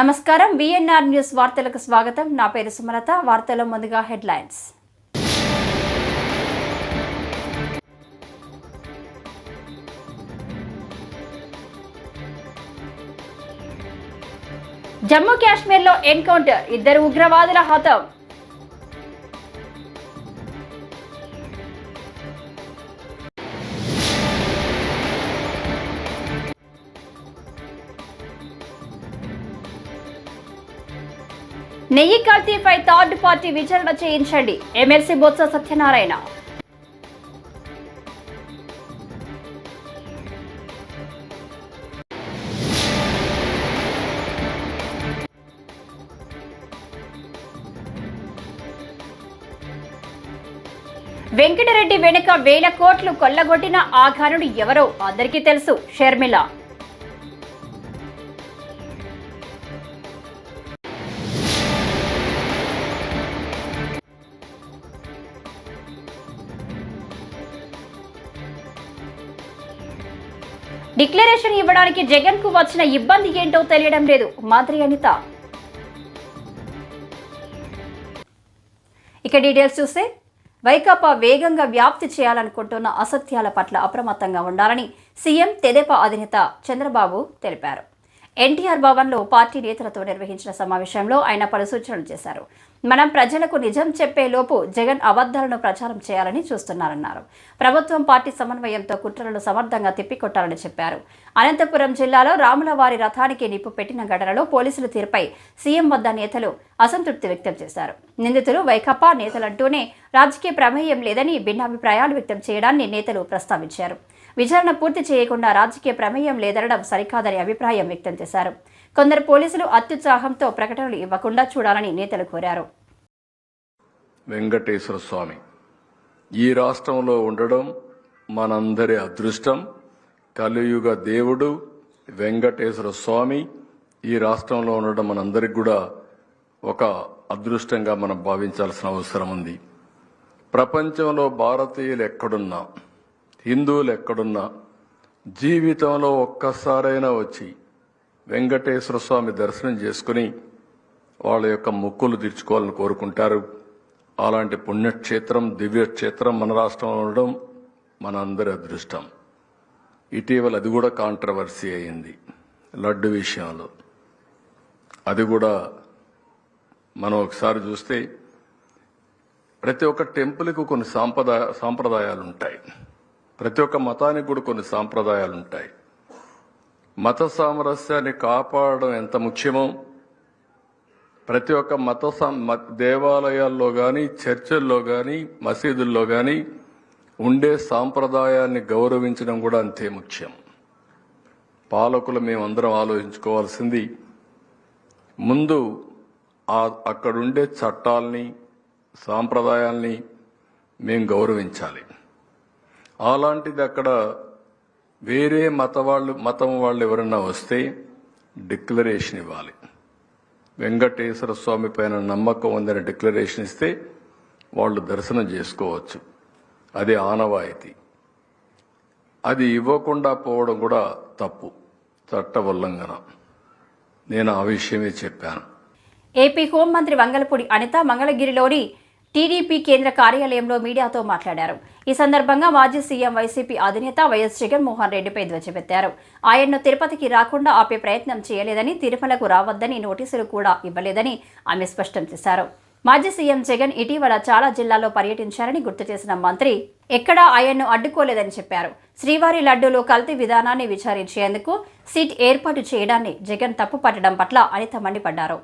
నమస్కారం. VNR news వార్తలకు స్వాగతం. నా పేరు సుమలత. వార్తల ముందుగా హెడ్లైన్స్. జమ్మూ కాశ్మీర్లో ఎన్కౌంటర్. ఇద్దరు ఉగ్రవాదుల హతం. నెయ్యి కల్తీపై థర్డ్ పార్టీ విచారణ చేయించండి. ఎమ్మెల్సీ బొత్స సత్యనారాయణ. వెంకటరెడ్డి వెనుక వేల కోట్లు కొల్లగొట్టిన ఆ ఘనుడు ఎవరో అందరికీ తెలుసు షర్మిల. డిక్లరేషన్ ఇవ్వడానికి జగన్కు వచ్చిన ఇబ్బంది ఏంటో తెలియడం లేదు మంత్రి అనిత. ఇక డీటెయిల్స్ చూస్తే వైకాపా వేగంగా వ్యాప్తి చేయాలనుకుంటున్న అసత్యాల పట్ల అప్రమత్తంగా ఉండాలని సీఎం తెదేపా అధినేత చంద్రబాబు తెలిపారు. ఎన్టీఆర్ భవన్లో పార్టీ నేతలతో నిర్వహించిన సమావేశంలో ఆయన పలు సూచనలు చేశారు. మనం ప్రజలకు నిజం చెప్పే లోపు జగన్ అబద్ధాలను ప్రచారం చేయాలని చూస్తున్నారన్నారు. ప్రభుత్వం పార్టీ సమన్వయంతో కుట్రలను సమర్థంగా తిప్పికొట్టాలని చెప్పారు. అనంతపురం జిల్లాలో రాములవారి రథానికి నిప్పు పెట్టిన ఘటనలో పోలీసుల తీరుపై సీఎం వద్ద నేతలు అసంతృప్తి వ్యక్తం చేశారు. నిందితులు వైకప్పా నేతలంటూనే రాజకీయ ప్రమేయం లేదని భిన్నాభిప్రాయాలు వ్యక్తం చేయడాన్ని నేతలు ప్రస్తావించారు. విచారణ పూర్తి చేయకుండా రాజకీయ ప్రమేయం లేదనడం సరికాదని అభిప్రాయం వ్యక్తం చేశారు. కొందరు పోలీసులు అత్యుత్సాహంతో ప్రకటనలు ఇవ్వకుండా చూడాలని నేతలు కోరారు. వెంకటేశ్వర స్వామి ఈ రాష్ట్రంలో ఉండడం మనందరి అదృష్టం. కలియుగ దేవుడు వెంకటేశ్వర స్వామి ఈ రాష్ట్రంలో ఉండడం మనందరికి కూడా ఒక అదృష్టంగా మనం భావించాల్సిన అవసరం ఉంది. ప్రపంచంలో భారతీయులు ఎక్కడున్నా హిందువులు ఎక్కడున్నా జీవితంలో ఒక్కసారైనా వచ్చి వెంకటేశ్వర స్వామి దర్శనం చేసుకుని వాళ్ళ యొక్క మొక్కులు తీర్చుకోవాలని కోరుకుంటారు. అలాంటి పుణ్యక్షేత్రం దివ్యక్షేత్రం మన రాష్ట్రంలో ఉండడం మన అందరి అదృష్టం. ఇటీవల అది కూడా కాంట్రవర్సీ అయింది లడ్డు విషయంలో. అది కూడా మనం ఒకసారి చూస్తే ప్రతి ఒక్క టెంపుల్కి కొన్ని సాంప్రదాయ సాంప్రదాయాలు ఉంటాయి ప్రతి ఒక్క మతానికి కూడా కొన్ని సాంప్రదాయాలు ఉంటాయి మత సామరస్యాన్ని కాపాడడం ఎంత ముఖ్యమో ప్రతి ఒక్క మత మ- దేవాలయాల్లో కానీ చర్చల్లో కానీ మసీదుల్లో కానీ ఉండే సాంప్రదాయాన్ని గౌరవించడం కూడా అంతే ముఖ్యం. పాలకులు మేమందరం ఆలోచించుకోవాల్సింది ముందు ఆ అక్కడుండే చట్టాల్ని సాంప్రదాయాల్ని మేము గౌరవించాలి. అలాంటిది అక్కడ వేరే మత వాళ్ళు మతం వాళ్ళు ఎవరన్నా వస్తే డిక్లరేషన్ ఇవ్వాలి. వెంకటేశ్వర స్వామి పైన నమ్మకం ఉందని డిక్లరేషన్ ఇస్తే వాళ్ళు దర్శనం చేసుకోవచ్చు. అది ఆనవాయితీ. అది ఇవ్వకుండా పోవడం కూడా తప్పు. చట్ట ఉల్లంఘన నేను ఆ విషయమే చెప్పాను. ఏపీ హోంమంత్రి వంగలపూడి అనిత మంగళగిరిలోని టీడీపీ కేంద్ర కార్యాలయంలో మీడియాతో మాట్లాడారు. ఈ సందర్భంగా మాజీ సీఎం వైసీపీ అధినేత వైఎస్ జగన్మోహన్ రెడ్డిపై ధ్వజమెత్తారు ఆయన్ను తిరుపతికి రాకుండా ఆపే ప్రయత్నం చేయలేదని తిరుమలకు రావద్దని నోటీసులు కూడా ఇవ్వలేదని ఆమె స్పష్టం చేశారు. మాజీ సీఎం జగన్ ఇటీవల చాలా జిల్లాల్లో పర్యటించారని గుర్తు చేసిన మంత్రి ఎక్కడా ఆయన్ను అడ్డుకోలేదని చెప్పారు. శ్రీవారి లడ్డూలో కల్తీ విధానాన్ని విచారించేందుకు సిట్ ఏర్పాటు చేయడాన్ని జగన్ తప్పుపట్టడం పట్ల అనిత మండిపడ్డారు.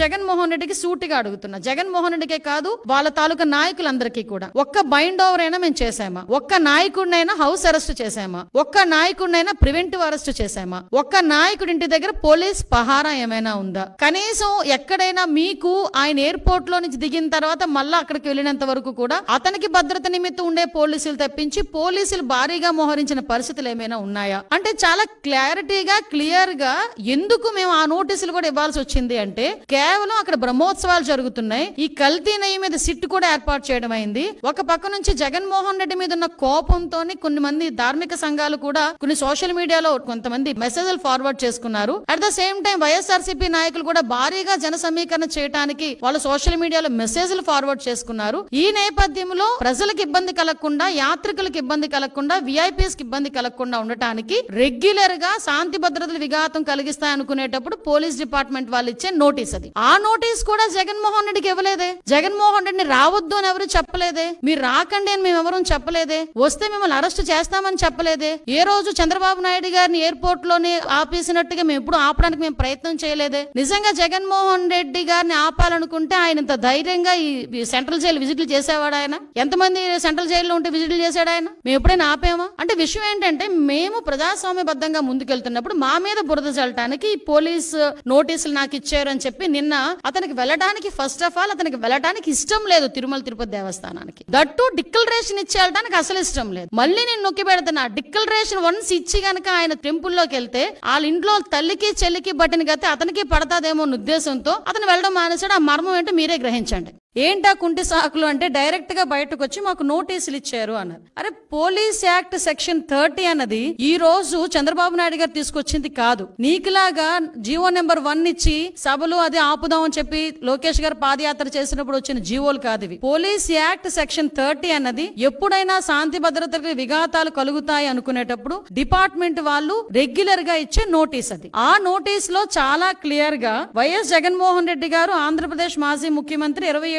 జగన్మోహన్ రెడ్డికి సూటిగా అడుగుతున్నా. జగన్మోహన్ రెడ్డికే కాదు వాళ్ళ తాలూకా నాయకులందరికీ కూడా. ఒక్క బైండ్ ఓవర్ అయినా మేము చేసామా ఒక్క నాయకుడినైనా హౌస్ అరెస్ట్ చేసామా ఒక్క నాయకుడినైనా ప్రివెంటివ్ అరెస్ట్ చేసామా ఒక్క నాయకుడి ఇంటి దగ్గర పోలీస్ పహారా ఏమైనా ఉందా? కనీసం ఎక్కడైనా మీకు ఆయన ఎయిర్పోర్ట్లో నుంచి దిగిన తర్వాత మళ్ళా అక్కడికి వెళ్ళినంత వరకు కూడా అతనికి భద్రత నిమిత్తం ఉండే పోలీసులు తప్పించి పోలీసులు భారీగా మోహరించిన పరిస్థితులు ఏమైనా ఉన్నాయా? అంటే చాలా క్లారిటీగా క్లియర్గా ఎందుకు మేము ఆ నోటీసులు కూడా ఇవ్వాల్సి వచ్చింది అంటే కేవలం అక్కడ బ్రహ్మోత్సవాలు జరుగుతున్నాయి. ఈ కల్తీ నెయ్యి మీద సిట్ కూడా ఏర్పాటు చేయడం అయింది. ఒక పక్క నుంచి జగన్మోహన్ రెడ్డి మీద ఉన్న కోపంతో కొన్ని మంది ధార్మిక సంఘాలు కూడా కొన్ని సోషల్ మీడియాలో కొంతమంది మెసేజ్లు ఫార్వర్డ్ చేసుకున్నారు. At the same time YSRCP నాయకులు కూడా భారీగా జన సమీకరణ చేయడానికి వాళ్ళు సోషల్ మీడియాలో మెసేజ్లు ఫార్వర్డ్ చేసుకున్నారు. ఈ నేపథ్యంలో ప్రజలకు ఇబ్బంది కలగకుండా యాత్రికులకు ఇబ్బంది కలగకుండా విఐపీస్కి ఇబ్బంది కలగకుండా ఉండటానికి రెగ్యులర్గా శాంతి భద్రతలు విఘాతం కలిగిస్తాయి అనుకునేటప్పుడు పోలీస్ డిపార్ట్మెంట్ వాళ్ళు ఇచ్చే నోటీస్ అది. ఆ నోటీస్ కూడా జగన్మోహన్ రెడ్డికి ఇవ్వలేదే. జగన్మోహన్ రెడ్డిని రావద్దు అని ఎవరు చెప్పలేదే? మీరు రాకండి అని మేము ఎవరూ చెప్పలేదే? వస్తే మిమ్మల్ని అరెస్ట్ చేస్తామని చెప్పలేదే? ఏ రోజు చంద్రబాబు నాయుడు గారిని ఎయిర్పోర్ట్లోనే ఆపేసినట్టుగా మేము ఎప్పుడు ఆపడానికి మేము ప్రయత్నం చేయలేదే. నిజంగా జగన్మోహన్ రెడ్డి గారిని ఆపాలనుకుంటే ఆయన ఇంత ధైర్యంగా ఈ సెంట్రల్ జైలు విజిట్లు చేసేవాడు ఆయన? ఎంతమంది సెంట్రల్ జైల్లో ఉంటే విజిట్లు చేశాడు ఆయన? మేము ఎప్పుడైనా ఆపామా? అంటే విషయం ఏంటంటే మేము ప్రజాస్వామ్యబద్ధంగా ముందుకెళ్తున్నప్పుడు మా మీద బురద చల్లటానికి ఈ పోలీస్ నోటీసులు నాకు ఇచ్చారు అని చెప్పి నిన్న అతనికి వెళ్ళడానికి ఫస్ట్ ఆఫ్ ఆల్ అతనికి వెళ్ళడానికి ఇష్టం లేదు తిరుమల తిరుపతి దేవస్థానానికి. దట్టు డిక్లరేషన్ ఇచ్చి వెళ్ళడానికి అసలు ఇష్టం లేదు. మళ్ళీ నేను నొక్కి పెడుతున్నా డిక్లరేషన్ వన్స్ ఇచ్చి గనక ఆయన టెంపుల్లోకి వెళ్తే వాళ్ళ ఇంట్లో తల్లికి చెల్లికి బట్టిన గతే అతనికి పడతాదేమో ఉద్దేశంతో అతను వెళ్ళడం మానేసాడు ఆ మర్మం ఏంటో మీరే గ్రహించండి. ఏంటా కుంటి సాకులు అంటే డైరెక్ట్గా బయటకు వచ్చి మాకు నోటీసులు ఇచ్చారు అన్నారు. అరే పోలీస్ యాక్ట్ సెక్షన్ థర్టీ అన్నది ఈ రోజు చంద్రబాబు నాయుడు గారు తీసుకొచ్చింది కాదు. నీకులాగా జీవో నెంబర్ వన్ ఇచ్చి సభలు అది ఆపుదాం అని చెప్పి లోకేష్ గారు పాదయాత్ర చేసినప్పుడు వచ్చిన జీవోలు కాదు ఇవి. పోలీస్ యాక్ట్ సెక్షన్ థర్టీ అన్నది ఎప్పుడైనా శాంతి భద్రతలకు విఘాతాలు కలుగుతాయి అనుకునేటప్పుడు డిపార్ట్మెంట్ వాళ్ళు రెగ్యులర్గా ఇచ్చే నోటీస్ అది. ఆ నోటీస్లో చాలా క్లియర్గా వైఎస్ జగన్మోహన్ రెడ్డి గారు ఆంధ్రప్రదేశ్ మాజీ ముఖ్యమంత్రి ఇరవై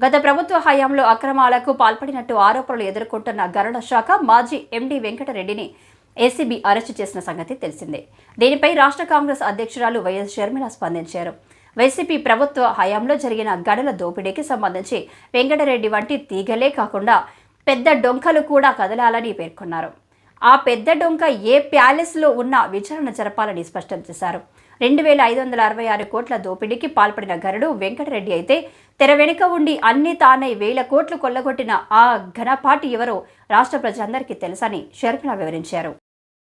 గత ప్రభుత్వ హయాంలో అక్రమాలకు పాల్పడినట్టు ఆరోపణలు ఎదుర్కొంటున్న గరుడ శాఖ మాజీ ఎండీ వెంకటరెడ్డిని ఏసీబీ అరెస్టు చేసిన సంగతి తెలిసిందే. దీనిపై రాష్ట్ర కాంగ్రెస్ అధ్యక్షురాలు వైఎస్ షర్మిల స్పందించారు. వైసీపీ ప్రభుత్వ హయాంలో జరిగిన గడల దోపిడీకి సంబంధించి వెంకటరెడ్డి వంటి తీగలే కాకుండా పెద్ద డొంకలు కూడా కదలాలని పేర్కొన్నారు. ఆ పెద్ద డొంక ఏ ప్యాలెస్లో ఉన్న విచారణ జరపాలని స్పష్టం చేశారు. రెండు వేల ఐదు వందల అరవై ఆరు కోట్ల దోపిడీకి పాల్పడిన గరుడు వెంకటరెడ్డి అయితే తెర వెనుక ఉండి అన్ని తానే వేల కోట్లు కొల్లగొట్టిన ఆ ఘనపాటి ఎవరో రాష్ట్ర ప్రజలందరికీ తెలుసని షర్మిల వివరించారు.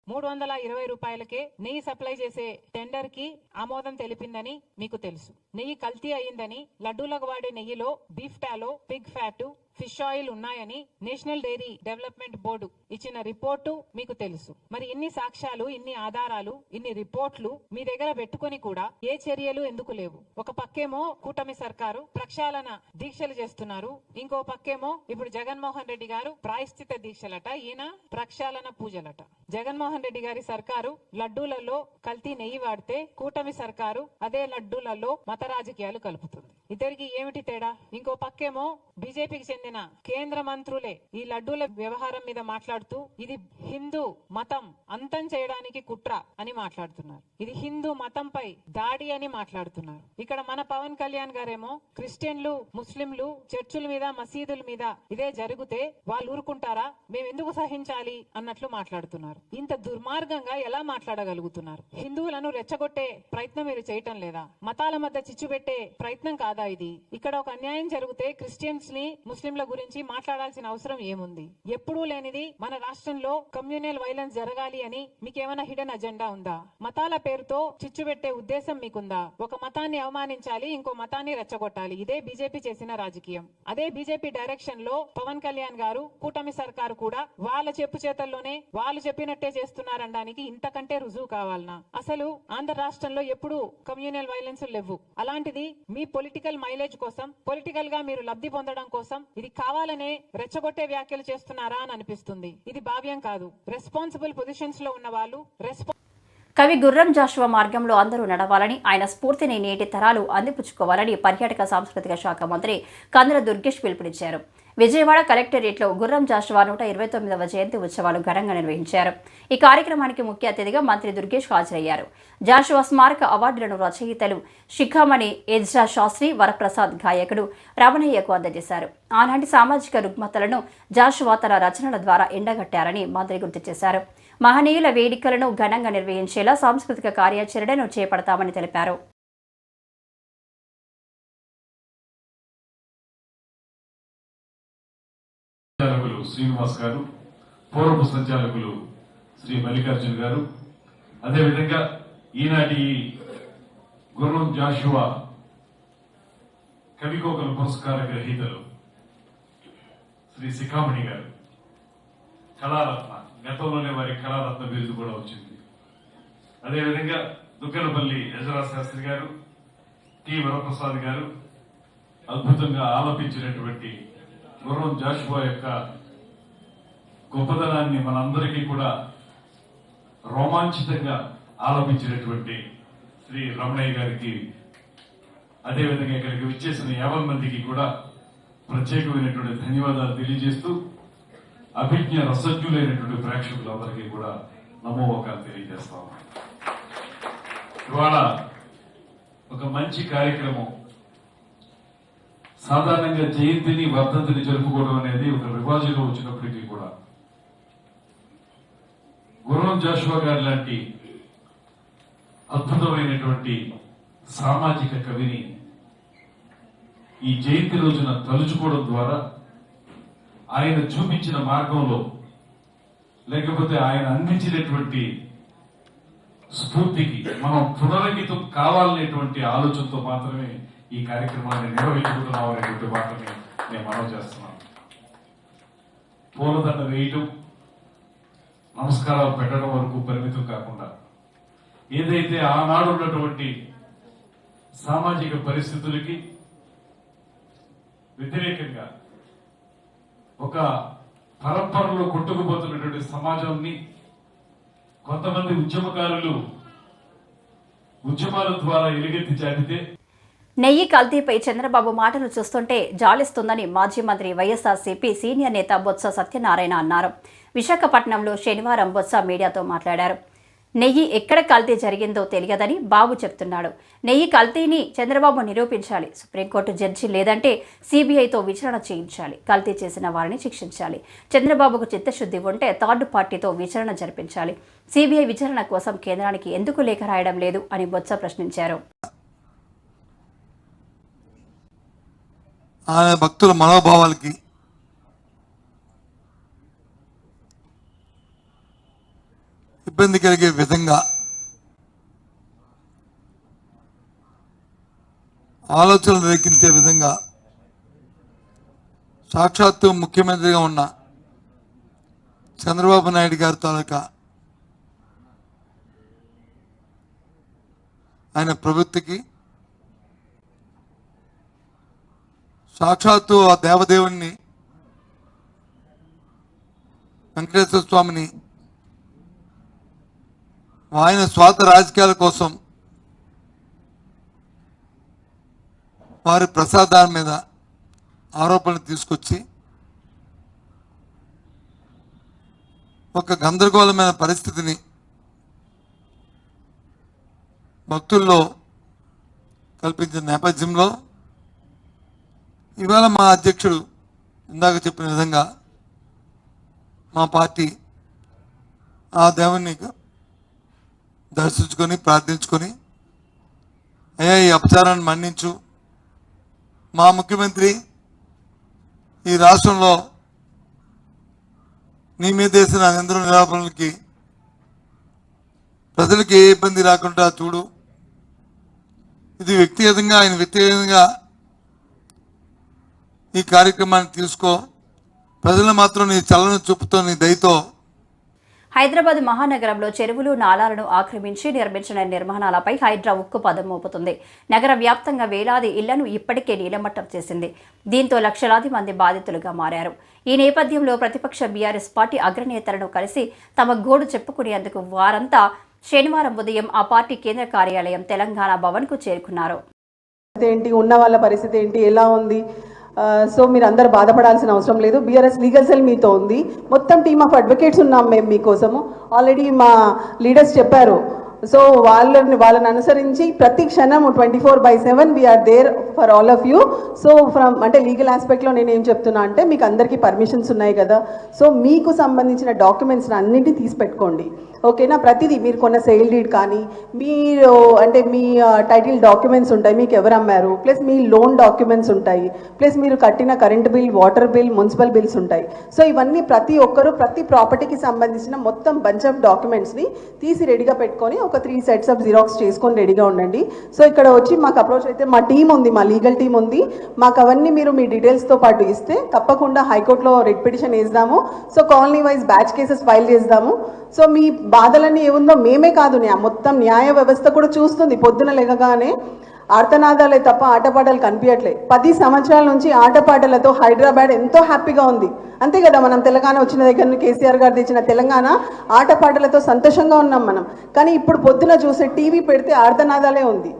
మూడు వందల ఇరవై రూపాయలకే నెయ్యి సప్లై చేసే టెండర్కి ఆమోదం తెలిపిందని మీకు తెలుసు. నెయ్యి కల్తీ అయిందని లడ్డూలకు వాడే నెయ్యిలో beef tallow pig fat fish oil ఉన్నాయని నేషనల్ డైరీ డెవలప్మెంట్ బోర్డు ఇచ్చిన రిపోర్టు మీకు తెలుసు. మరి ఇన్ని సాక్ష్యాలు ఇన్ని ఆధారాలు ఇన్ని రిపోర్ట్లు మీ దగ్గర పెట్టుకొని కూడా ఏ చర్యలు ఎందుకు లేవు? ఒక పక్కేమో కూటమి సర్కారు ప్రక్షాళన దీక్షలు చేస్తున్నారు. ఇంకో పక్కేమో ఇప్పుడు జగన్మోహన్ రెడ్డి గారు ప్రాయశ్చిత దీక్షలట ఈయన ప్రక్షాళన పూజలట. జగన్మోహన్ రెడ్డి గారి సర్కారు లడ్డూలలో కల్తీ నెయ్యి వాడితే కూటమి సర్కారు అదే లడ్డూలలో మత రాజకీయాలు కలుపుతుంది. ఇద్దరికి ఏమిటి తేడా? ఇంకో పక్కేమో బీజేపీకి చెందిన కేంద్ర మంత్రులే ఈ లడ్డూల వ్యవహారం మీద మాట్లాడుతూ ఇది హిందూ మతం అంతం చేయడానికి కుట్ర అని మాట్లాడుతున్నారు. ఇది హిందూ మతంపై దాడి అని మాట్లాడుతున్నారు. ఇక్కడ మన పవన్ కళ్యాణ్ గారేమో క్రిస్టియన్లు ముస్లింలు చర్చుల మీద మసీదుల మీద ఇదే జరిగితే వాళ్ళు ఊరుకుంటారా? మేము ఎందుకు సహించాలి? అన్నట్లు మాట్లాడుతున్నారు. ఇంత దుర్మార్గంగా ఎలా మాట్లాడగలుగుతున్నారు? హిందువులను రెచ్చగొట్టే ప్రయత్నం మీరు చేయటం లేదా? మతాల మధ్య చిచ్చు పెట్టే ప్రయత్నం కాదా ఇది. ఇక్కడ ఒక అన్యాయం జరిగితే క్రిస్టియన్స్ని ముస్లింల గురించి మాట్లాడాల్సిన అవసరం ఏముంది? ఎప్పుడూ లేనిది మన రాష్ట్రంలో కమ్యూనల్ వైలెన్స్ జరగాలి అని మీకేమైనా హిడెన్ అజెండా ఉందా? మతాల పేరుతో చిచ్చు పెట్టే ఉద్దేశం మీకుందా? ఒక మతాన్ని అవమానించాలి ఇంకో మతాన్ని రెచ్చగొట్టాలి. ఇదే బీజేపీ చేసిన రాజకీయం. అదే బీజేపీ డైరెక్షన్లో పవన్ కళ్యాణ్ గారు కూటమి సర్కారు కూడా వాళ్ళ చెప్పు చేతల్లోనే వాళ్ళు చెప్పినట్టే చేస్తున్నారనడానికి ఇంతకంటే రుజువు కావాలనా? అసలు ఆంధ్ర రాష్ట్రంలో ఎప్పుడు కమ్యూనల్ వైలెన్స్ లేవు. అలాంటిది మీ పొలిటికల్ మైలేజ్ కోసం పొలిటికల్గా మీరు లబ్ధి పొందడం కోసం ఇది కావాలనే రెచ్చగొట్టే వ్యాఖ్యలు చేస్తున్నారా అని అనిపిస్తుంది ఇది భావ్యం కాదు రెస్పాన్సిబుల్ పొజిషన్స్లో ఉన్న వాళ్ళు రెస్పాన్స్ కవి గుర్రం జాషువా మార్గంలో అందరూ నడవాలని ఆయన స్ఫూర్తిని నేటి తరాలు అందిపుచ్చుకోవాలని పర్యాటక సాంస్కృతిక శాఖ మంత్రి కందుల దుర్గేష్ పిలుపునిచ్చారు. విజయవాడ కలెక్టరేట్లో గుర్రం జాషువా నూట ఇరవై తొమ్మిదవ జయంతి ఉత్సవాలు ఘనంగా నిర్వహించారు. ఈ కార్యక్రమానికి ముఖ్య అతిథిగా మంత్రి దుర్గేష్ హాజరయ్యారు. జాషువా స్మారక అవార్డులను రచయితలు శిఖామణి ఎజ్రా శాస్త్రి వరప్రసాద్ గాయకుడు రమణయ్యకు అందజేశారు. ఆనాటి సామాజిక రుగ్మతలను జాషువా తన రచనల ద్వారా ఎండగట్టారని మంత్రి గుర్తు చేశారు. మహనీయుల వేడుకలను ఘనంగా నిర్వహించేలా సాంస్కృతిక కార్యాచరణను చేపడతామని తెలిపారు. శ్రీనివాస్ గారు పూర్వపు సంచాలకులు శ్రీ మల్లికార్జున్ గారు. అదేవిధంగా ఈనాటి గుర్రం జాషువా కవికోకల పురస్కార గ్రహీతలు శ్రీ శిఖామణి గారు. కళారత్న గతంలోనే వారి కళారత్న బిరుదు కూడా వచ్చింది. అదేవిధంగా దుగ్గలపల్లి యజరా శాస్త్రి గారు టి. వరప్రసాద్ గారు అద్భుతంగా ఆలపించినటువంటి గుర్రం జాషువా యొక్క గొప్పదనాన్ని మనందరికీ కూడా రోమాంచితంగా ఆలపించినటువంటి శ్రీ రమణయ్య గారికి అదేవిధంగా ఇక్కడికి విచ్చేసిన యాభై మందికి కూడా ప్రత్యేకమైనటువంటి ధన్యవాదాలు తెలియజేస్తూ అభిజ్ఞ రసజ్ఞులైనటువంటి ప్రేక్షకులందరికీ కూడా నమోవకాలు తెలియజేస్తాం ఇవాళ ఒక మంచి కార్యక్రమం. సాధారణంగా జయంతిని వర్ధంతిని జరుపుకోవడం అనేది ఒక రివాజుగా వచ్చినప్పటికీ కూడా. గుర్రం జాషువా గారి లాంటి అద్భుతమైనటువంటి సామాజిక కవిని ఈ జయంతి రోజున తలుచుకోవడం ద్వారా ఆయన చూపించిన మార్గంలో లేకపోతే ఆయన అందించినటువంటి స్ఫూర్తికి మనం పునరంకితం కావాలనేటువంటి ఆలోచనతో మాత్రమే ఈ కార్యక్రమాన్ని నిర్వహించుకుంటున్నాం అనేటువంటి మాటని నేను మనం చేస్తున్నాను. పూలదండ వేయటం నమస్కారాలు పెట్టడం వరకు పరిమితం కాకుండా ఏదైతే ఆనాడు ఉన్నటువంటి సామాజిక పరిస్థితులకి వ్యతిరేకంగా ఒక పరంపరలో కొట్టుకుపోతున్నటువంటి సమాజాన్ని కొంతమంది ఉద్యమకారులు ఉద్యమాల ద్వారా ఎలుగెత్తి చాటితే నెయ్యి కల్తీపై చంద్రబాబు మాటలు చూస్తుంటే జాలిస్తుందని మాజీ మంత్రి వైఎస్ఆర్సీపీ సీనియర్ నేత బొత్స సత్యనారాయణ అన్నారు. విశాఖపట్నంలో శనివారం బొత్స మీడియాతో మాట్లాడారు. నెయ్యి ఎక్కడ కల్తీ జరిగిందో తెలియదని బాబు చెప్తున్నాడు. నెయ్యి కల్తీని చంద్రబాబు నిరూపించాలి. సుప్రీంకోర్టు జడ్జి లేదంటే సిబిఐతో విచారణ చేయించాలి. కల్తీ చేసిన వారిని శిక్షించాలి. చంద్రబాబుకు చిత్తశుద్ధి ఉంటే థర్డ్ పార్టీతో విచారణ జరిపించాలి. సిబిఐ విచారణ కోసం కేంద్రానికి ఎందుకు లేఖ రాయడం లేదు అని బొత్స ప్రశ్నించారు. ఆయన భక్తుల మనోభావాలకి ఇబ్బంది కలిగే విధంగా ఆలోచనలు రేకించే విధంగా సాక్షాత్తు ముఖ్యమంత్రిగా ఉన్న చంద్రబాబు నాయుడు గారి తాలూకా ఆయన ప్రవృత్తికి సాక్షాత్తు ఆ దేవదేవుణ్ణి వెంకటేశ్వర స్వామిని ఆయన స్వార్థ రాజకీయాల కోసం వారి ప్రసాదాల మీద ఆరోపణలు తీసుకొచ్చి ఒక గందరగోళమైన పరిస్థితిని భక్తుల్లో కల్పించిన నేపథ్యంలో ఇవాళ మా అధ్యక్షుడు ఇందాక చెప్పిన విధంగా మా పార్టీ ఆ దేవుణ్ణి దర్శించుకొని ప్రార్థించుకొని అయ్యా ఈ అపచారాన్ని మన్నించు. మా ముఖ్యమంత్రి ఈ రాష్ట్రంలో నీ మీద వేసిన నిందన నిరాపణలకి ప్రజలకి ఏ ఇబ్బంది రాకుండా చూడు. ఇది వ్యక్తిగతంగా ఆయన వ్యక్తిగతంగా ఈ కార్యక్రమాన్ని తీసుకో. ప్రజలు మాత్రం నీ చల్లని చూపుతో నీ దయతో హైదరాబాద్ మహానగరంలో చెరువులు నాలాలను ఆక్రమించి నిర్మించిన నిర్మాణాలపై హైడ్రా ఉక్కు పదం మోపుతుంది. నగర వ్యాప్తంగా వేలాది ఇళ్ళను ఇప్పటికే నీలమట్టం చేసింది. దీంతో లక్షలాది మంది బాధితులుగా మారారు. ఈ నేపథ్యంలో ప్రతిపక్ష బీఆర్ఎస్ పార్టీ అగ్రనేతలను కలిసి తమ గోడు చెప్పుకునేందుకు వారంతా శనివారం ఉదయం ఆ పార్టీ కేంద్ర కార్యాలయం తెలంగాణ భవన్కు చేరుకున్నారు. ఏంటి? ఉన్న వాళ్ళ పరిస్థితి ఏంటి? ఎలా ఉంది? సో మీరు అందరు బాధపడాల్సిన అవసరం లేదు. బీఆర్ఎస్ లీగల్ సెల్ మీతో ఉంది. మొత్తం టీమ్ ఆఫ్ అడ్వకేట్స్ ఉన్నాం మేము మీకోసము. ఆల్రెడీ మా లీడర్స్ చెప్పారు. సో వాళ్ళని వాళ్ళని అనుసరించి ప్రతి క్షణం twenty four by seven we are there for all of you so from అంటే లీగల్ ఆస్పెక్ట్లో నేను ఏం చెప్తున్నా అంటే మీకు అందరికీ పర్మిషన్స్ ఉన్నాయి కదా. సో మీకు సంబంధించిన డాక్యుమెంట్స్ అన్నింటినీ తీసి పెట్టుకోండి. ఓకేనా ప్రతిదీ మీరు కొన్న సేల్ డీడ్ కానీ మీరు అంటే మీ టైటిల్ డాక్యుమెంట్స్ ఉంటాయి మీకు ఎవరు అమ్మారు? ప్లస్ మీ లోన్ డాక్యుమెంట్స్ ఉంటాయి. ప్లస్ మీరు కట్టిన current bill water bill municipal bills ఉంటాయి. సో ఇవన్నీ ప్రతి ఒక్కరు ప్రతి ప్రాపర్టీకి సంబంధించిన మొత్తం బంచ్ ఆఫ్ డాక్యుమెంట్స్ని తీసి రెడీగా పెట్టుకొని ఒక త్రీ సెట్స్ ఆఫ్ జిరాక్స్ చేసుకొని రెడీగా ఉండండి. సో ఇక్కడ వచ్చి మాకు అప్రోచ్ అయితే మా టీం ఉంది మా లీగల్ టీం ఉంది. మాకు అవన్నీ మీరు మీ డీటెయిల్స్తో పాటు ఇస్తే తప్పకుండా హైకోర్టులో రెడ్ పిటిషన్ వేద్దాము so colony wise batch cases file చేద్దాము సో మీ బాధలన్నీ ఏముందో మేమే కాదు మొత్తం న్యాయ వ్యవస్థ కూడా చూస్తుంది. పొద్దున లెగగానే ఆర్తనాదాలే తప్ప ఆటపాటలు కనిపించట్లే. పది సంవత్సరాల నుంచి ఆటపాటలతో హైదరాబాద్ ఎంతో హ్యాపీగా ఉంది. అంతే కదా మనం తెలంగాణ వచ్చిన దగ్గర నుంచి కేసీఆర్ గారు తెచ్చిన తెలంగాణ ఆటపాటలతో సంతోషంగా ఉన్నాం మనం. కానీ ఇప్పుడు పొద్దున చూసే టీవీ పెడితే ఆర్తనాదాలే ఉంది.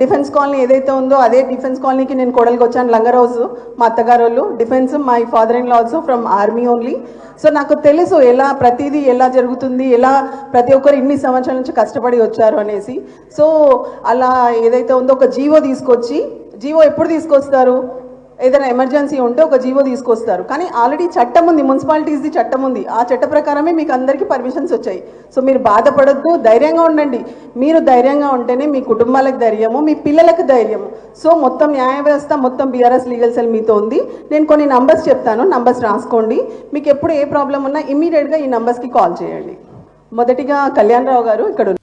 డిఫెన్స్ కాలనీ ఏదైతే ఉందో అదే డిఫెన్స్ కాలనీకి నేను కొడలికి వచ్చాను లంగరోజు మా అత్తగారు వాళ్ళు defence my father in law also from army only so నాకు తెలుసు ఎలా ప్రతిదీ ఎలా జరుగుతుంది ఎలా ప్రతి ఒక్కరు ఇన్ని సంవత్సరాల నుంచి కష్టపడి వచ్చారు అనేసి. సో అలా ఏదైతే ఉందో ఒక జీవో తీసుకొచ్చి జీవో ఎప్పుడు తీసుకొస్తారు? ఏదైనా ఎమర్జెన్సీ ఉంటే ఒక జీవో తీసుకొస్తారు. కానీ ఆల్రెడీ చట్టం ఉంది మున్సిపాలిటీస్ది చట్టం ఉంది. ఆ చట్ట ప్రకారమే మీకు అందరికీ పర్మిషన్స్ వచ్చాయి. సో మీరు బాధపడద్దు ధైర్యంగా ఉండండి. మీరు ధైర్యంగా ఉంటేనే మీ కుటుంబాలకు ధైర్యము మీ పిల్లలకు ధైర్యము. సో మొత్తం న్యాయ వ్యవస్థ మొత్తం బీఆర్ఎస్ లీగల్ సెల్ మీతో ఉంది. నేను కొన్ని నంబర్స్ చెప్తాను నంబర్స్ రాసుకోండి. మీకు ఎప్పుడు ఏ ప్రాబ్లం ఉన్నా ఇమీడియట్గా ఈ నంబర్స్కి కాల్ చేయండి. మొదటిగా కళ్యాణ్ రావు గారు ఇక్కడ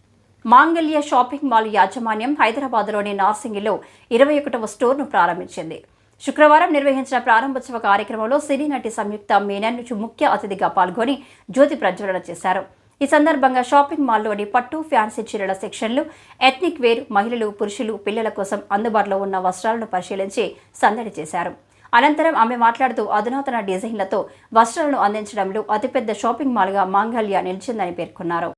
మాంగళ్య షాపింగ్ మాల్ యాజమాన్యం హైదరాబాద్లోని నార్సింగిలో ఇరవై ఒకటవ స్టోర్ను ప్రారంభించింది. శుక్రవారం నిర్వహించిన ప్రారంభోత్సవ కార్యక్రమంలో సినీ నటి సంయుక్త మీనన్ ముఖ్య అతిథిగా పాల్గొని జ్యోతి ప్రజ్వలన చేశారు. ఈ సందర్భంగా షాపింగ్ మాల్లోని పట్టు ఫ్యాన్సీ చీరల సెక్షన్లు ఎథ్నిక్ వేర్ మహిళలు పురుషులు పిల్లల కోసం అందుబాటులో ఉన్న వస్త్రాలను పరిశీలించి సందడి చేశారు. అనంతరం ఆమె మాట్లాడుతూ అధునాతన డిజైన్లతో వస్త్రాలను అందించడంలో అతిపెద్ద షాపింగ్ మాల్గా మాంగళ్య నిలిచిందని పేర్కొన్నారు.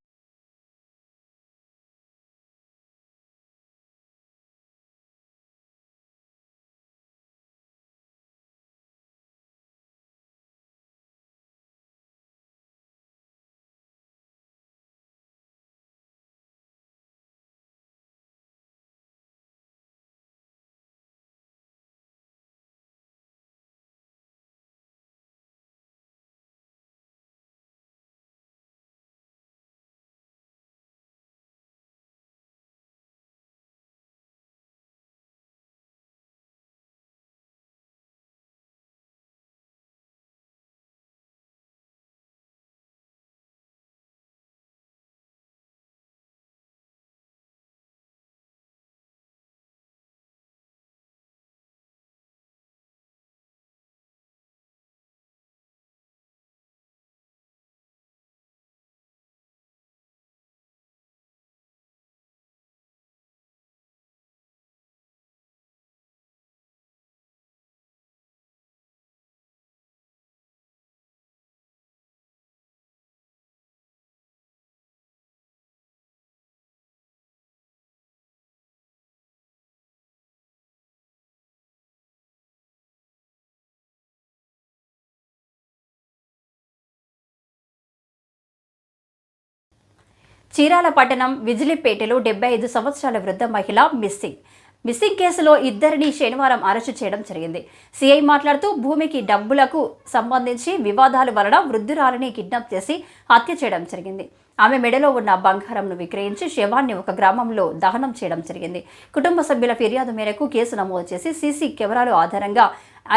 చీరాల పట్టణం విజిలిపేటలో డెబ్బై ఐదు సంవత్సరాల వృద్ధ మహిళ మిస్సింగ్. మిస్సింగ్ కేసులో ఇద్దరిని శనివారం అరెస్టు చేయడం జరిగింది. సిఐ మాట్లాడుతూ భూమికి డబ్బులకు సంబంధించి వివాదాల వలన వృద్ధురాలిని కిడ్నాప్ చేసి హత్య చేయడం జరిగింది. ఆమె మెడలో ఉన్న బంగారంను విక్రయించి శవాన్ని ఒక గ్రామంలో దహనం చేయడం జరిగింది. కుటుంబ సభ్యుల ఫిర్యాదు మేరకు కేసు నమోదు చేసి సీసీ కెమెరాల ఆధారంగా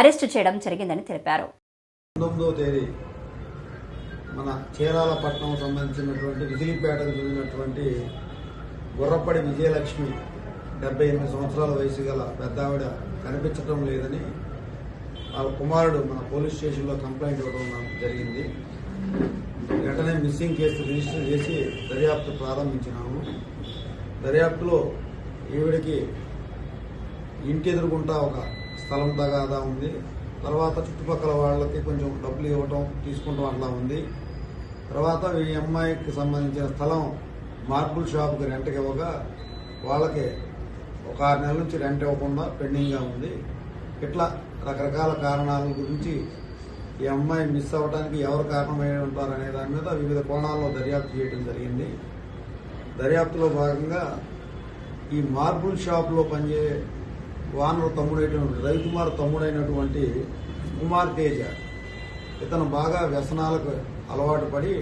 అరెస్టు చేయడం జరిగిందని తెలిపారు. మన చీరాల పట్టణం సంబంధించినటువంటి విజిలిపేటకు చెందినటువంటి గుర్రపడి విజయలక్ష్మి డెబ్బై ఎనిమిది సంవత్సరాల వయసు గల పెద్ద ఆవిడ కనిపించడం లేదని వాళ్ళ కుమారుడు మన పోలీస్ స్టేషన్లో కంప్లైంట్ ఇవ్వడం జరిగింది. వెంటనే మిస్సింగ్ కేసు రిజిస్టర్ చేసి దర్యాప్తు ప్రారంభించినాము. దర్యాప్తులో ఈవిడికి ఇంటి ఎదుర్కొంటా ఒక స్థలం తగాదా ఉంది. తర్వాత చుట్టుపక్కల వాళ్ళకి కొంచెం డబ్బులు ఇవ్వటం తీసుకుంటాం అట్లా ఉంది. తర్వాత ఈ అమ్మాయికి సంబంధించిన స్థలం మార్బుల్ షాప్కి రెంట్కి ఇవ్వగా వాళ్ళకి ఒక ఆరు నెలల నుంచి రెంట్ ఇవ్వకుండా పెండింగ్గా ఉంది. ఇట్లా రకరకాల కారణాల గురించి ఈ అమ్మాయి మిస్ అవ్వడానికి ఎవరు కారణమై ఉంటారు అనే దాని మీద వివిధ కోణాల్లో దర్యాప్తు చేయడం జరిగింది. దర్యాప్తులో భాగంగా ఈ మార్బుల్ షాప్లో పనిచేసే వానరు తమ్ముడైనటువంటి రవికుమార్ తమ్ముడైనటువంటి కుమార్ తేజ. ఇతను బాగా వ్యసనాలకు అలవాటు పడి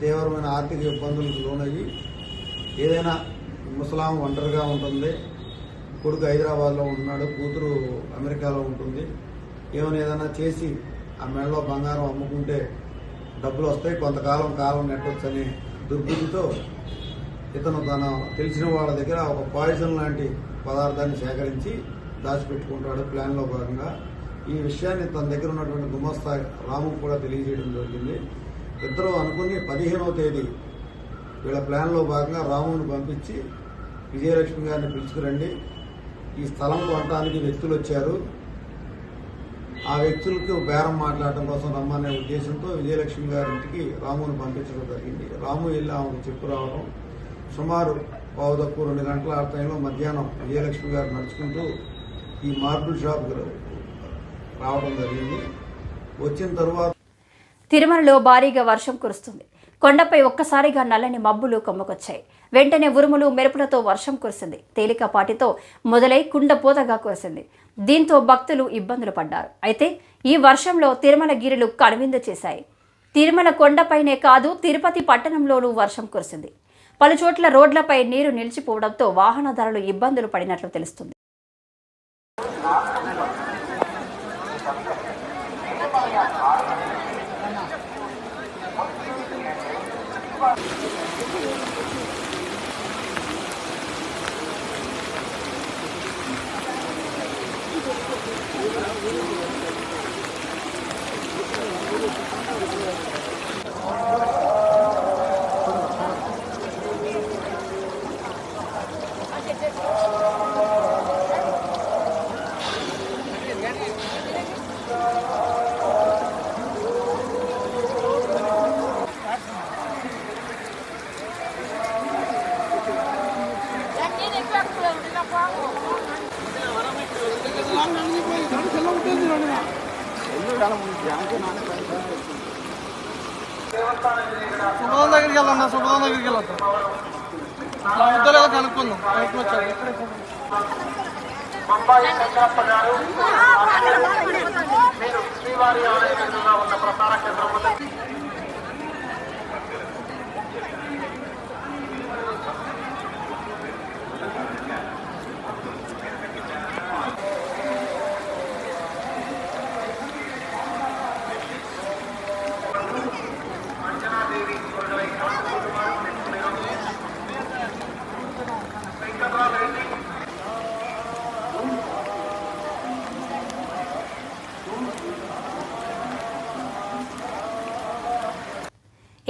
తీవ్రమైన ఆర్థిక ఇబ్బందులకు లోనయ్యి ఏదైనా ముసలాం ఒంటరిగా ఉంటుంది కొడుకు హైదరాబాద్లో ఉంటున్నాడు కూతురు అమెరికాలో ఉంటుంది ఏమైనా ఏదైనా చేసి ఆ మెడలో బంగారం అమ్ముకుంటే డబ్బులు వస్తాయి కొంతకాలం కాలం నెట్టొచ్చని దుర్బుద్ధితో ఇతను తన తెలిసిన వాళ్ళ దగ్గర ఒక పాయిజన్ లాంటి పదార్థాన్ని సేకరించి దాచిపెట్టుకుంటాడు ప్లాన్లో భాగంగా. ఈ విషయాన్ని తన దగ్గర ఉన్నటువంటి గుమస్తా రాము కూడా తెలియజేయడం జరిగింది. ఇద్దరు అనుకుని పదిహేనవ తేదీ వీళ్ళ ప్లాన్లో భాగంగా రాముని పంపించి విజయలక్ష్మి గారిని పిలుచుకురండి. ఈ స్థలం కొనడానికి వ్యక్తులు వచ్చారు. ఆ వ్యక్తులకు బేరం మాట్లాడటం కోసం రమ్మనే ఉద్దేశంతో విజయలక్ష్మి గారి ఇంటికి రాముని పంపించడం జరిగింది. రాము వెళ్ళి ఆమెకు చెప్పు రావడం సుమారు పావు తక్కువ రెండు గంటల ఆ టైంలో మధ్యాహ్నం విజయలక్ష్మి గారు నడుచుకుంటూ ఈ మార్బుల్ షాప్ రావడం జరిగింది. వచ్చిన తర్వాత తిరుమలలో భారీగా వర్షం కురుస్తుంది. కొండపై ఒక్కసారిగా నల్లని మబ్బులు కమ్ముకొచ్చాయి. వెంటనే ఉరుములు మెరుపులతో వర్షం కురిసింది. తేలికపాటితో మొదలై కుండపోతగా కురిసింది. దీంతో భక్తులు ఇబ్బందులు పడ్డారు. అయితే ఈ వర్షంలో తిరుమల గిరులు కనువిందు చేశాయి. తిరుమల కొండపైనే కాదు తిరుపతి పట్టణంలోనూ వర్షం కురిసింది. పలుచోట్ల రోడ్లపై నీరు నిలిచిపోవడంతో వాహనదారులు ఇబ్బందులు పడినట్లు తెలుస్తుంది.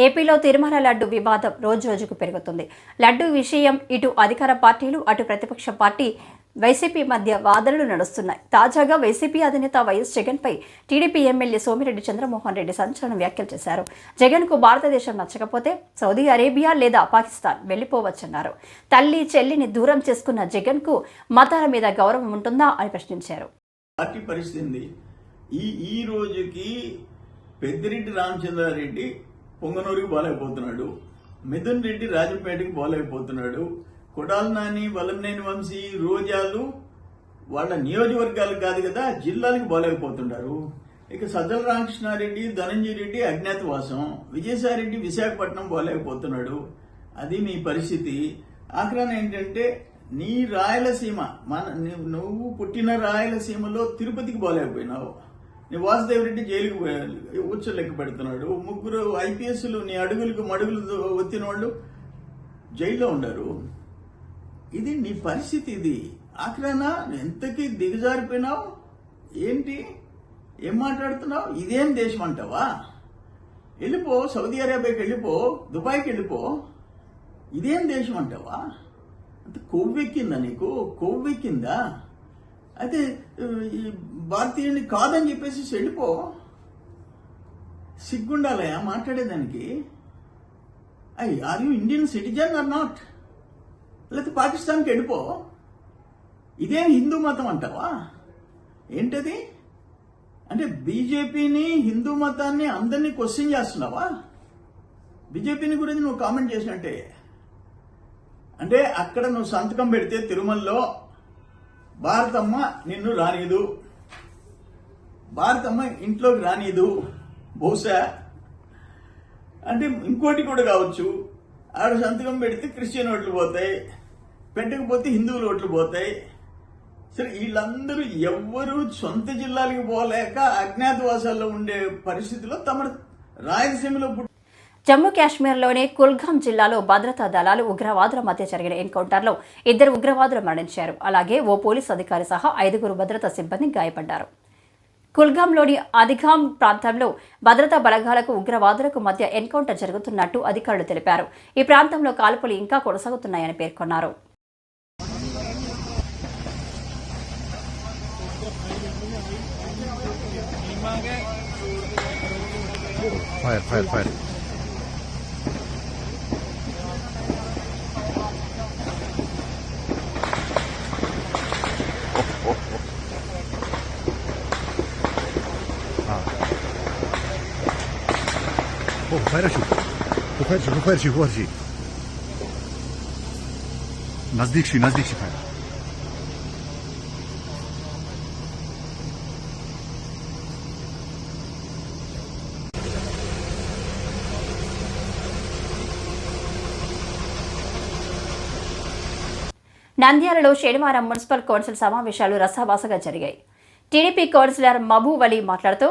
ఏపీలో తిరుమల లడ్డు వివాదం రోజురోజుకు పెరుగుతుంది. లడ్డు విషయం ఇటు అధికార పార్టీలు అటు ప్రతిపక్ష పార్టీ వైసీపీ మధ్య వాదనలు నడుస్తున్నాయి. తాజాగా వైసీపీ అధినేత వైఎస్ జగన్పై టీడీపీ ఎమ్మెల్యే సోమిరెడ్డి చంద్రమోహన్ రెడ్డి సంచలన వ్యాఖ్యలు చేశారు. జగన్కు భారతదేశం నచ్చకపోతే సౌదీ అరేబియా లేదా పాకిస్తాన్ వెళ్ళిపోవచ్చన్నారు. తల్లి చెల్లిని దూరం చేసుకున్న జగన్కు మతాల మీద గౌరవం ఉంటుందా అని ప్రశ్నించారు. పార్టీ పరిస్థితి ఈ ఈ రోజుకి పెద్దిరెడ్డి రామచంద్రారెడ్డి పొంగనూరుకి పోలేకపోతున్నాడు. మిథున్ రెడ్డి రాజంపేటకి పోలేకపోతున్నాడు. కొడాలి నాని వలంనేని వంశీ రోజాలు వాళ్ళ నియోజకవర్గాలకు కాదు కదా జిల్లాలకు పోలేకపోతున్నారు. ఇక సజ్జల రామకృష్ణారెడ్డి ధనంజయ రెడ్డి అజ్ఞాతవాసం. విజయసాయిరెడ్డి విశాఖపట్నం పోలేకపోతున్నాడు. అది మీ పరిస్థితి. ఆఖరాన ఏంటంటే నీ రాయలసీమ మన నువ్వు పుట్టిన రాయలసీమలో తిరుపతికి పోలేకపోయినావు. వాసుదేవ్ రెడ్డి జైలుకు ఉచ్చు లెక్క పెడుతున్నాడు. ముగ్గురు ఐపీఎస్లు నీ అడుగులకు మడుగులు వచ్చిన వాళ్ళు జైల్లో ఉండరు. ఇది నీ పరిస్థితి ఇది. ఆఖరాన ఎంతకి దిగజారిపోయినావు? ఏంటి? ఏం మాట్లాడుతున్నావు? ఇదేం దేశం అంటావా? వెళ్ళిపో సౌదీ అరేబియాకి వెళ్ళిపో దుబాయ్కి వెళ్ళిపో. ఇదేం దేశం అంటావా? అంత కొవ్వెక్కిందా నీకు? కొవ్వెక్కిందా? అయితే ఈ భారతీయుని కాదని చెప్పేసి వెళ్ళిపో సిగ్గుండాలయా మాట్లాడేదానికి. I are you Indian citizen or not? లేకపోతే పాకిస్తాన్కి వెళ్ళిపో ఇదేం హిందూ మతం అంటావా? ఏంటది? అంటే బీజేపీని హిందూ మతాన్ని అందరినీ క్వశ్చన్ చేస్తున్నావా? బీజేపీని గురించి నువ్వు కామెంట్ చేసినట్టే. అంటే అక్కడ నువ్వు సంతకం పెడితే తిరుమలలో భారతమ్మ నిన్ను రానీదు. భారతమ్మ ఇంట్లోకి రానీదు. బహుశా అంటే ఇంకోటి కూడా కావచ్చు. ఆడ సంతకం పెడితే క్రిస్టియన్ ఓట్లు పోతాయి. పెట్టకపోతే హిందువులు ఓట్లు పోతాయి. సరే వీళ్ళందరూ ఎవ్వరూ సొంత జిల్లాలకి పోలేక అజ్ఞాతవాసాల్లో ఉండే పరిస్థితిలో తమ రాయలసీమలో జమ్మూ కాశ్మీర్లోని కుల్గాం జిల్లాలో భద్రతా దళాలు ఉగ్రవాదుల మధ్య జరిగిన ఎన్కౌంటర్లో ఇద్దరు ఉగ్రవాదులు మరణించారు. అలాగే ఓ పోలీసు అధికారి సహా ఐదుగురు భద్రతా సిబ్బంది గాయపడ్డారు. కుల్గాంలోని అధిగాం ప్రాంతంలో భద్రతా బలగాలకు ఉగ్రవాదులకు మధ్య ఎన్కౌంటర్ జరుగుతున్నట్టు అధికారులు తెలిపారు. ఈ ప్రాంతంలో కాల్పులు ఇంకా కొనసాగుతున్నాయని పేర్కొన్నారు. Fire, fire, fire. Oh, నంద్యాలలో శనివారం మున్సిపల్ కౌన్సిల్ సమావేశాలు రసాభాసగా జరిగాయి. టీడీపీ కౌన్సిలర్ మబూ వలీ మాట్లాడుతూ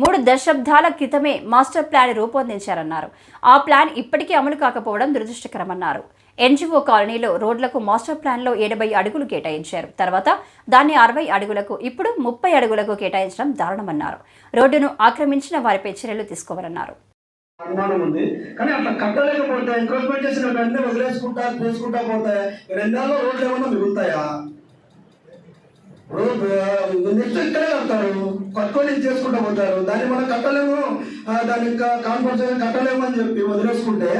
మూడు దశాబ్దాల క్రితమే మాస్టర్ ప్లాన్ రూపొందించారన్నారు. ఆ ప్లాన్ ఇప్పటికీ అమలు కాకపోవడం దురదృష్టకరమన్నారు. ఎన్జిఓ కాలనీలో రోడ్లకు మాస్టర్ ప్లాన్లో ఎనభై అడుగులు కేటాయించారు. తర్వాత దాన్ని అరవై అడుగులకు ఇప్పుడు ముప్పై అడుగులకు కేటాయించడం దారుణమన్నారు. రోడ్డును ఆక్రమించిన వారిపై చర్యలు తీసుకోవాలన్నారు. అనుమానం ఉంది. కానీ అట్లా కట్టలేకపోతే ఎంక్రోచ్మెంట్ చేసిన వెంటనే వదిలేసుకుంటా చేసుకుంటా పోతే రెండేళ్ళలో రోడ్లు ఏమన్నా మిగులుతాయా? ఇప్పుడు నెక్స్ట్ ఇక్కడే కడతారు. కట్టుకొని చేసుకుంటా పోతారు. దాన్ని మనం కట్టలేము. దాని ఇంకా కాన్ఫరెన్స్ కట్టలేము అని చెప్పి వదిలేసుకుంటే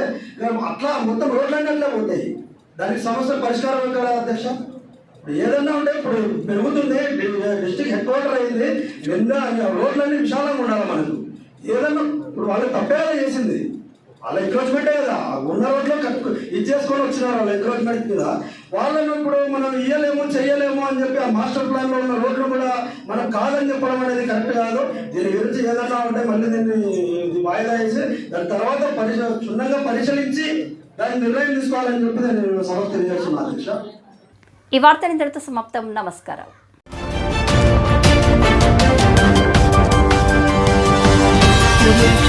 అట్లా మొత్తం రోడ్లన్నీ అట్లా పోతాయి. దానికి సమస్య పరిష్కారం కదా అధ్యక్ష? ఏదన్నా ఉంటే ఇప్పుడు పెరుగుతుంది. డిస్టిక్ హెడ్ క్వార్టర్ అయింది. నిందా రోడ్లన్నీ విశాలంగా ఉండాలి మనకు. ఏదన్నా ఇప్పుడు వాళ్ళు తప్పేలా చేసింది. వాళ్ళ ఎంక్రోచ్మెంటే కదా. ఉన్న రోడ్లో కట్టు ఇది చేసుకొని వచ్చినారు వాళ్ళ ఎంక్రోచ్మెంట్ మీద. వాళ్ళని ఇప్పుడు మనం ఇయ్యలేము చెయ్యలేము అని చెప్పి ఆ మాస్టర్ ప్లాన్లో ఉన్న రోడ్లు కూడా మనం కాదని చెప్పడం అనేది కరెక్ట్ కాదు. దీని గురించి ఏదన్నా ఉంటే మళ్ళీ దీన్ని ఇది వాయిదా వేసి దాని తర్వాత పరిశ క్షుణ్ణంగా పరిశీలించి దాని నిర్ణయం తీసుకోవాలని చెప్పి నేను సమస్య తెలియజేస్తున్నాను అధ్యక్ష. ఈ వార్త ఇంతటితో సమాప్తం. నమస్కారం. Thank